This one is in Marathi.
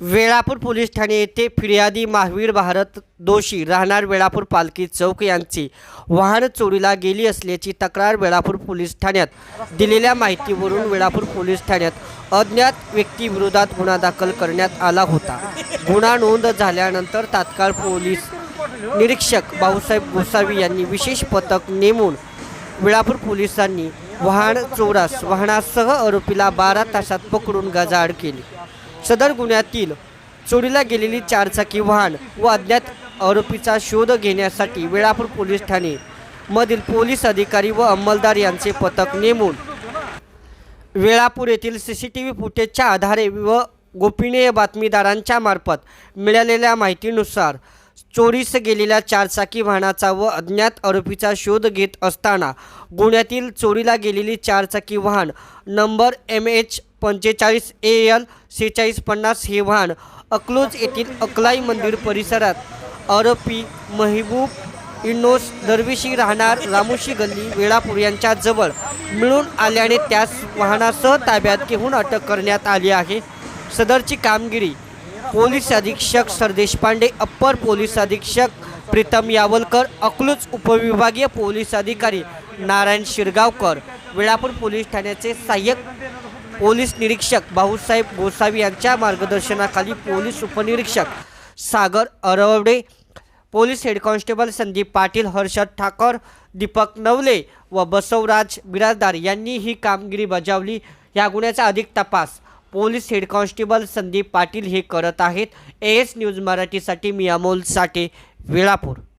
वेळापूर पोलीस ठाणे येथे फिर्यादी महावीर भारत दोषी राहणार वेळापूर पालखी चौक यांची वाहन चोरीला गेली असल्याची तक्रार वेळापूर पोलीस ठाण्यात. दिलेल्या माहितीवरून वेळापूर पोलीस ठाण्यात अज्ञात व्यक्तीविरोधात गुन्हा दाखल करण्यात आला होता. गुन्हा नोंद झाल्यानंतर तात्काळ पोलीस निरीक्षक भाऊसाहेब गोसावी यांनी विशेष पथक नेमून वेळापूर पोलिसांनी वाहन चोरास वाहनासह आरोपीला बारा तासात पकडून गजाआड केली. सदर गुन्ह्यातील चोरीला गेलेली चारचाकी वाहन व अज्ञात आरोपीचा शोध घेण्यासाठी वेळापूर पोलीस ठाणे मधील पोलीस अधिकारी व अंमलदार यांचे पथक नेमून वेळापूर येथील सी सी टी व्ही फुटेजच्या आधारे व गोपनीय बातमीदारांच्या मार्फत मिळालेल्या माहितीनुसार चोरीस गेलेल्या चारचाकी वाहनाचा व अज्ञात आरोपीचा शोध घेत असताना गुन्ह्यातील चोरीला गेलेली चारचाकी वाहन नंबर एम एच पंचेचाळीस ए एल सेहेचाळीस पन्नास हे वाहन अकलूज येथील अकलाई मंदिर परिसरात. आरोपी महबूब इनोस दरवेशी राहणार रामोशी गल्ली वेळापूर यांच्या जवळ मिळून आल्याने त्यास वाहनासह ताब्यात घेऊन अटक करण्यात आली आहे. सदरची कामगिरी पोलीस अधीक्षक सरदेशपांडे अप्पर पोलीस अधीक्षक प्रीतम यावलकर अकलूज उपविभागीय पोलीस अधिकारी नारायण शिरगावकर वेळापूर पोलीस ठाण्याचे सहाय्यक पोलीस निरीक्षक भाऊसाहेब गोसावी यांच्या मार्गदर्शनाखाली पोलीस उपनिरीक्षक Sagar Arawade police head constable Sandeep Patil Harshad Thakar Deepak Navale व बसवराज बिराजदार यांनी ही कामगिरी बजावली. या गुन्ह्याचा अधिक तपास police head constable Sandeep Patil हे करत आहेत. ए एस न्यूज मराठीसाठी मी अमोल साठे वेळापूर.